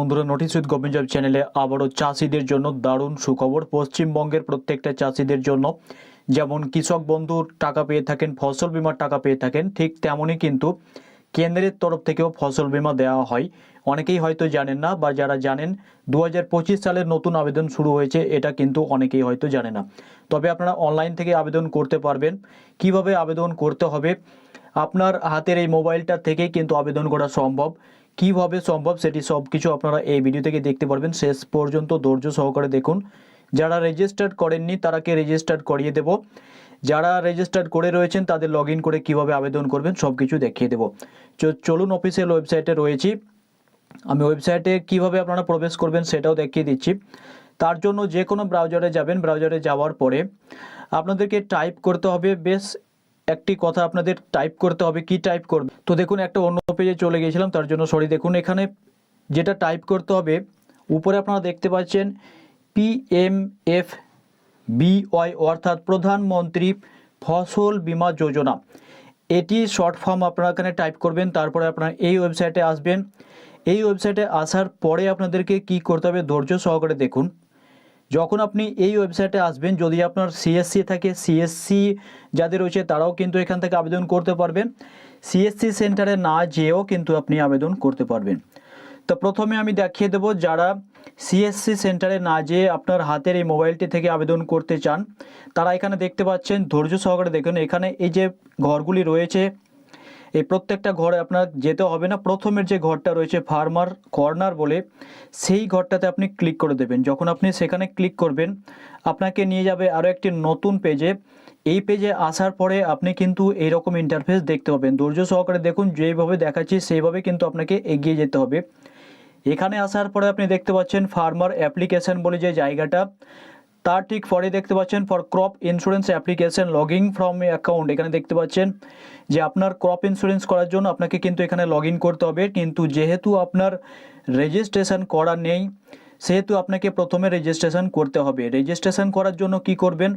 বন্ধুরা notice with government job চ্যানেলে আবারও চাষিদের জন্য দারুণ সুখবর। পশ্চিমবঙ্গের প্রত্যেকটা চাষিদের জন্য যেমন কৃষক বন্ধুর টাকা পেয়ে থাকেন, ফসল বিমার টাকা পেয়ে থাকেন, ঠিক তেমনই কিন্তু কেন্দ্রের তরফ থেকেও ফসল বিমা দেওয়া হয়। অনেকেই হয়তো জানেন না বা যারা জানেন দু হাজার পঁচিশ সালের নতুন আবেদন শুরু হয়েছে, এটা কিন্তু অনেকেই হয়তো জানে না। তবে আপনারা অনলাইন থেকে আবেদন করতে পারবেন। কীভাবে আবেদন করতে হবে? আপনার হাতের এই মোবাইলটা থেকেই কিন্তু আবেদন করা সম্ভব। কীভাবে সম্ভব সেটি সব কিছু আপনারা এই ভিডিও থেকে দেখতে পারবেন। শেষ পর্যন্ত ধৈর্য সহকারে দেখুন। যারা রেজিস্টার্ড করেননি তারাকে রেজিস্টার্ড করিয়ে দেব। যারা রেজিস্টার্ড করে রয়েছেন, তাদের লগ করে কীভাবে আবেদন করবেন সব কিছু দেখিয়ে দেবো। চলুন অফিসিয়াল ওয়েবসাইটে রয়েছি। আমি ওয়েবসাইটে কীভাবে আপনারা প্রবেশ করবেন, সেটাও দেখিয়ে দিচ্ছি। তার জন্য যে কোনো ব্রাউজারে যাবেন। ব্রাউজারে যাওয়ার পরে আপনাদেরকে টাইপ করতে হবে, বেশ একটি কথা আপনাদের টাইপ করতে হবে, কি টাইপ করবে? তো দেখুন, একটা অন্য পেজে চলে গিয়েছিলাম, তার জন্য সরি দেখুন, এখানে যেটা টাইপ করতে হবে, উপরে আপনারা দেখতে পাচ্ছেন পিএমএফ বিওয়াই অর্থাৎ প্রধানমন্ত্রী ফসল বীমা যোজনা। এটি শর্ট ফর্ম আপনারা এখানে টাইপ করবেন, তারপরে আপনারা এই ওয়েবসাইটে আসবেন। এই ওয়েবসাইটে আসার পরে আপনাদেরকে কি করতে হবে, ধৈর্য সহকারে দেখুন। যখন আপনি এই ওয়েবসাইটে আসবেন, যদি আপনার সিএসসি থাকে সিএসসি যাদের রয়েছে তারাও কিন্তু এখান থেকে আবেদন করতে পারবেন। সিএসসি সেন্টারে না যেয়েও কিন্তু আপনি আবেদন করতে পারবেন। তো প্রথমে আমি দেখিয়ে দেবো যারা সিএসসি সেন্টারে না যেয়ে আপনার হাতের এই মোবাইলটি থেকে আবেদন করতে চান, তারা এখানে দেখতে পাচ্ছেন, ধৈর্য সহকারে দেখুন, এখানে এই যে ঘরগুলি রয়েছে এই প্রত্যেকটা ঘরে আপনার যেতে হবে না। প্রথমের যে ঘরটা রয়েছে ফার্মার কর্নার বলে, সেই ঘরটাতে আপনি ক্লিক করে দেবেন। যখন আপনি সেখানে ক্লিক করবেন, আপনাকে নিয়ে যাবে আরও একটি নতুন পেজে। এই পেজে আসার পরে আপনি কিন্তু এইরকম ইন্টারফেস দেখতে পাবেন। ধৈর্য সহকারে দেখুন, যেইভাবে দেখাচ্ছি, সেইভাবে কিন্তু আপনাকে এগিয়ে যেতে হবে। এখানে আসার পরে আপনি দেখতে পাচ্ছেন ফার্মার অ্যাপ্লিকেশন বলে যে জায়গাটা তার ঠিক পরে দেখতে পাচ্ছেন for crop insurance application logging from account এখানে দেখতে পাচ্ছেন যে আপনার ক্রপ ইন্স্যুরেন্স করার জন্য আপনাকে কিন্তু এখানে লগ করতে হবে। কিন্তু যেহেতু আপনার রেজিস্ট্রেশন করা নেই, সেহেতু আপনাকে প্রথমে রেজিস্ট্রেশন করতে হবে। রেজিস্ট্রেশন করার জন্য কি করবেন?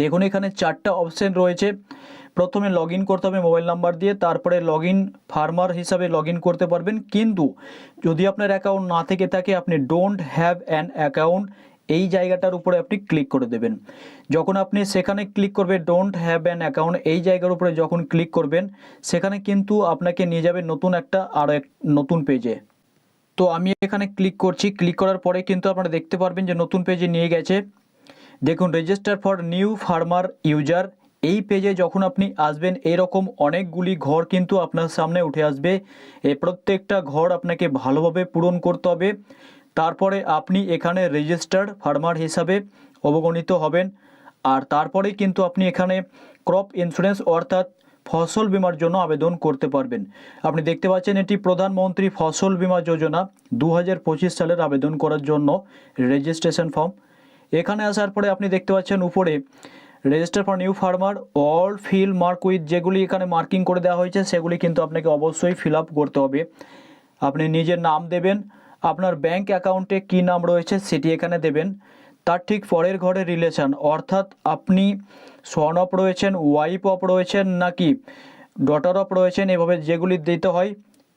দেখুন এখানে চারটা অপশন রয়েছে। প্রথমে লগ করতে হবে মোবাইল নাম্বার দিয়ে, তারপরে লগ ফার্মার হিসাবে লগ করতে পারবেন। কিন্তু যদি আপনার অ্যাকাউন্ট না থেকে থাকে, আপনি ডোন্ট হ্যাভ অ্যান অ্যাকাউন্ট এই জায়গাটার উপরে আপনি ক্লিক করে দেবেন। যখন আপনি সেখানে ক্লিক করবেন ডোন্ট হ্যাভ অ্যান অ্যাকাউন্ট এই জায়গার উপরে যখন ক্লিক করবেন, সেখানে কিন্তু আপনাকে নিয়ে যাবে নতুন একটা আরও এক নতুন পেজে তো আমি এখানে ক্লিক করছি। ক্লিক করার পরে কিন্তু আপনারা দেখতে পারবেন যে নতুন পেজে নিয়ে গেছে। দেখুন register for new farmer user এই পেজে যখন আপনি আসবেন, এরকম অনেকগুলি ঘর কিন্তু আপনার সামনে উঠে আসবে। এই প্রত্যেকটা ঘর আপনাকে ভালোভাবে পূরণ করতে হবে। তারপরে আপনি এখানে রেজিস্টার্ড ফার্মার হিসাবে অবগণিত হবেন। আর তারপরেই কিন্তু আপনি এখানে ক্রপ ইন্স্যুরেন্স অর্থাৎ ফসল বিমার জন্য আবেদন করতে পারবেন। আপনি দেখতে পাচ্ছেন এটি প্রধানমন্ত্রী ফসল বীমা যোজনা দু হাজার পঁচিশ সালের আবেদন করার জন্য রেজিস্ট্রেশন ফর্ম এখানে আসার পরে আপনি দেখতে পাচ্ছেন উপরে register for new farmer all fill mark with যেগুলি এখানে মার্কিং করে দেওয়া হয়েছে, সেগুলি কিন্তু আপনাকে অবশ্যই ফিল করতে হবে। আপনি নিজের নাম দেবেন আপনার ব্যাংক অ্যাকাউন্টে কী নাম রয়েছে সেটি এখানে দেবেন। তার ঠিক পরের ঘরে রিলেশন অর্থাৎ আপনি সন অফ রয়েছেন ওয়াইফ অফ রয়েছেন নাকি ডটার অফ রয়েছেন, এভাবে যেগুলি দিতে হয়,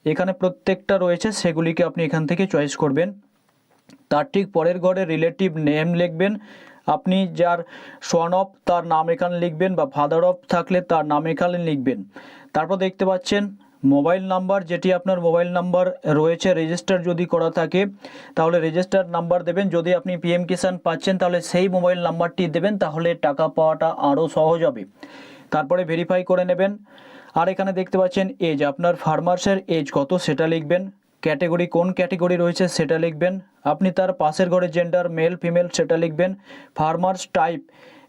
এখানে প্রত্যেকটা রয়েছে, সেগুলিকে আপনি এখান থেকে চয়েস করবেন। তার ঠিক পরের ঘরে রিলেটিভ নেম লিখবেন, আপনি যার সন অফ তার নাম এখানে লিখবেন বা ফাদার অফ থাকলে তার নাম এখানে লিখবেন। তারপর দেখতে পাচ্ছেন মোবাইল নাম্বার, যেটি আপনার মোবাইল নাম্বার রয়েছে রেজিস্টার যদি করা থাকে, তাহলে রেজিস্টার নাম্বার দেবেন। যদি আপনি পিএম কিষাণ পাচ্ছেন, তাহলে সেই মোবাইল নাম্বারটি দেবেন, তাহলে টাকা পাওয়াটা আরও সহজ হবে। তারপরে ভেরিফাই করে নেবেন। আর এখানে দেখতে পাচ্ছেন এজ আপনার ফার্মার্সের এজ কত, সেটা লিখবেন। ক্যাটেগরি কোন ক্যাটেগরি রয়েছে, সেটা লিখবেন। আপনি তার পাশের ঘরে জেন্ডার মেল ফিমেল সেটা লিখবেন। ফার্মার্স টাইপ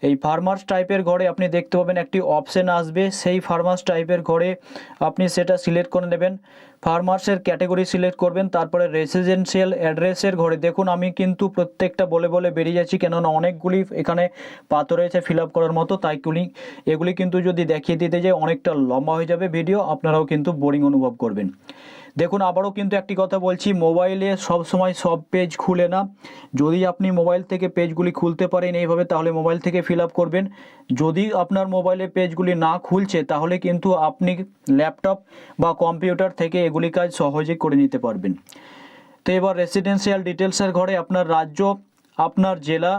এই ফার্মার্স টাইপের ঘরে আপনি দেখতে পাবেন একটি অপশান আসবে। সেই ফার্মার্স টাইপের ঘরে আপনি সেটা সিলেক্ট করে নেবেন। ফার্মার্সের ক্যাটেগরি সিলেক্ট করবেন, তারপরে রেসিডেন্সিয়াল অ্যাড্রেসের ঘরে। দেখুন, আমি কিন্তু প্রত্যেকটা বলে বলে বেরিয়ে যাচ্ছি, কেননা অনেকগুলি এখানে পাত রয়েছে ফিল আপ করার মতো তাইগুলি এগুলি কিন্তু যদি দেখিয়ে দিতে যাই, অনেকটা লম্বা হয়ে যাবে ভিডিও আপনারাও কিন্তু বোরিং অনুভব করবেন। দেখুন, আবারও কিন্তু একটি কথা বলছি মোবাইলে সব সময় সব পেজ খুলে না। যদি আপনি মোবাইল থেকে পেজগুলি খুলতে পারেন এইভাবে, তাহলে মোবাইল থেকে ফিল আপ করবেন। যদি আপনার মোবাইলে পেজগুলি না খুলছে, তাহলে কিন্তু আপনি ল্যাপটপ বা কম্পিউটার থেকে এগুলি কাজ সহজে করে নিতে পারবেন। তো এবার রেসিডেন্সিয়াল ডিটেলসের ঘরে আপনার রাজ্য, আপনার জেলা,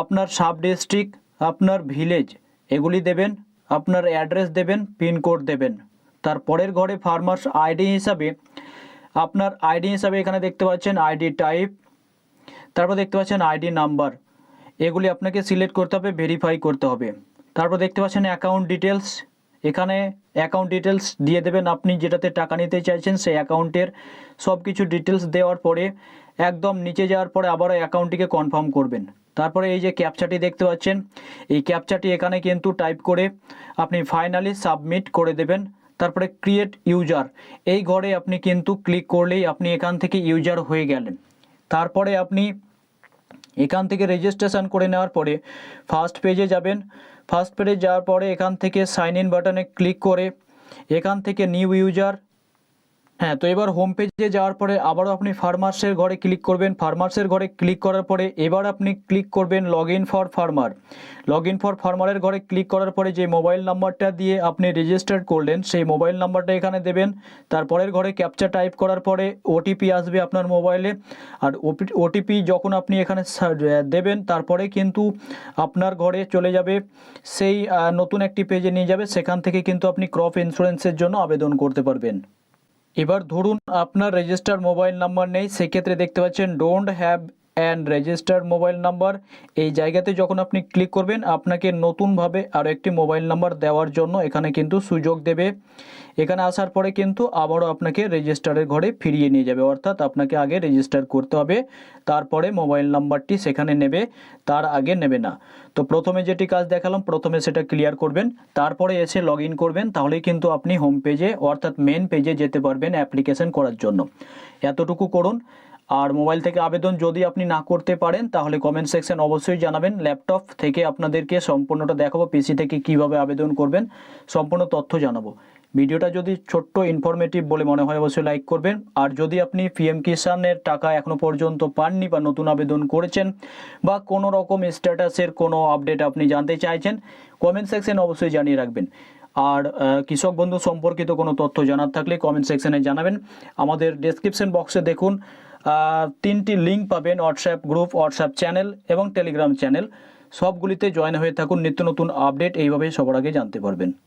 আপনার সাব ডিস্ট্রিক্ট আপনার ভিলেজ এগুলি দেবেন, আপনার অ্যাড্রেস দেবেন পিনকোড দেবেন। তারপরের ঘরে ফার্মার্স আইডি হিসাবে, আপনার আইডি হিসাবে এখানে দেখতে পাচ্ছেন আইডি টাইপ তারপর দেখতে পাচ্ছেন আইডি নাম্বার এগুলি আপনাকে সিলেক্ট করতে হবে ভেরিফাই করতে হবে। তারপর দেখতে পাচ্ছেন অ্যাকাউন্ট ডিটেলস এখানে অ্যাকাউন্ট ডিটেলস দিয়ে দেবেন আপনি যেটাতে টাকা নিতে চাইছেন সেই অ্যাকাউন্টের সব কিছু ডিটেলস দেওয়ার পরে একদম নিচে যাওয়ার পরে আবারও অ্যাকাউন্টটিকে কনফার্ম করবেন। তারপরে এই যে ক্যাপচাটি দেখতে পাচ্ছেন, এই ক্যাপচাটি এখানে কিন্তু টাইপ করে আপনি ফাইনালি সাবমিট করে দেবেন। তারপরে ক্রিয়েট ইউজার এই ঘরে আপনি কিন্তু ক্লিক করলেই আপনি এখান থেকে ইউজার হয়ে গেলেন। তারপরে আপনি এখান থেকে রেজিস্ট্রেশন করে নেওয়ার পরে ফার্স্ট পেজে যাবেন। ফার্স্ট পেজে যাওয়ার পরে এখান থেকে সাইন ইন বাটনে ক্লিক করে এখান থেকে নিউ ইউজার হ্যাঁ তো এবার হোম পেজে যাওয়ার পরে আবারও আপনি ফার্মার্সের ঘরে ক্লিক করবেন। ফার্মার্সের ঘরে ক্লিক করার পরে এবার আপনি ক্লিক করবেন log in for farmer log in for ফার্মারের ঘরে ক্লিক করার পরে যে মোবাইল নাম্বারটা দিয়ে আপনি রেজিস্টার করলেন, সেই মোবাইল নাম্বারটা এখানে দেবেন। তারপরের ঘরে ক্যাপচা টাইপ করার পরে ওটিপি আসবে আপনার মোবাইলে আর ওটিপি যখন আপনি এখানে দেবেন, তারপরে কিন্তু আপনার ঘরে চলে যাবে। সেই নতুন একটি পেজে নিয়ে যাবে। সেখান থেকে কিন্তু আপনি ক্রপ ইন্স্যুরেন্সের জন্য আবেদন করতে পারবেন। এবার ধরুন আপনার রেজিস্টার মোবাইল নাম্বার নেই সেক্ষেত্রে দেখতে পাচ্ছেন don't have and register mobile number এই জায়গাতে যখন আপনি ক্লিক করবেন, আপনাকে নতুনভাবে আরও একটি মোবাইল নাম্বার দেওয়ার জন্য এখানে কিন্তু সুযোগ দেবে। এখানে আসার পরে কিন্তু আবারও আপনাকে রেজিস্টারের ঘরে ফিরিয়ে নিয়ে যাবে, অর্থাৎ আপনাকে আগে রেজিস্টার করতে হবে, তারপরে মোবাইল নাম্বারটি সেখানে নেবে, তার আগে নেবে না। তো প্রথমে যেটি কাজ দেখালাম, প্রথমে সেটা ক্লিয়ার করবেন, তারপরে এসে লগ করবেন, তাহলেই কিন্তু আপনি হোম পেজে অর্থাৎ মেন পেজে যেতে পারবেন অ্যাপ্লিকেশন করার জন্য। এতটুকু করুন। আর মোবাইল থেকে আবেদন যদি আপনি না করতে পারেন, তাহলে কমেন্ট সেকশন অবশ্যই জানাবেন। ল্যাপটপ থেকে আপনাদেরকে সম্পূর্ণটা দেখাবো পিসি থেকে কীভাবে আবেদন করবেন, সম্পূর্ণ তথ্য জানাব। ভিডিওটা যদি ছোট্ট ইনফরমেটিভ বলে মনে হয়, অবশ্যই লাইক করবেন। আর যদি আপনি পিএম কিষানের টাকা এখনও পর্যন্ত পাননি বা নতুন আবেদন করেছেন বা কোনো রকম স্ট্যাটাসের কোনো আপডেট আপনি জানতে চাইছেন কমেন্ট সেকশন অবশ্যই জানিয়ে রাখবেন। আর কৃষক বন্ধু সম্পর্কিত কোনো তথ্য জানার থাকলে কমেন্ট সেকশনে জানাবেন। আমাদের ডেসক্রিপশন বক্সে দেখুন তিনটি লিঙ্ক পাবেন হোয়াটসঅ্যাপ গ্রুপ হোয়াটসঅ্যাপ চ্যানেল এবং টেলিগ্রাম চ্যানেল সবগুলিতে জয়েন হয়ে থাকুন। নিত্য নতুন আপডেট এইভাবে সবার আগে জানতে পারবেন।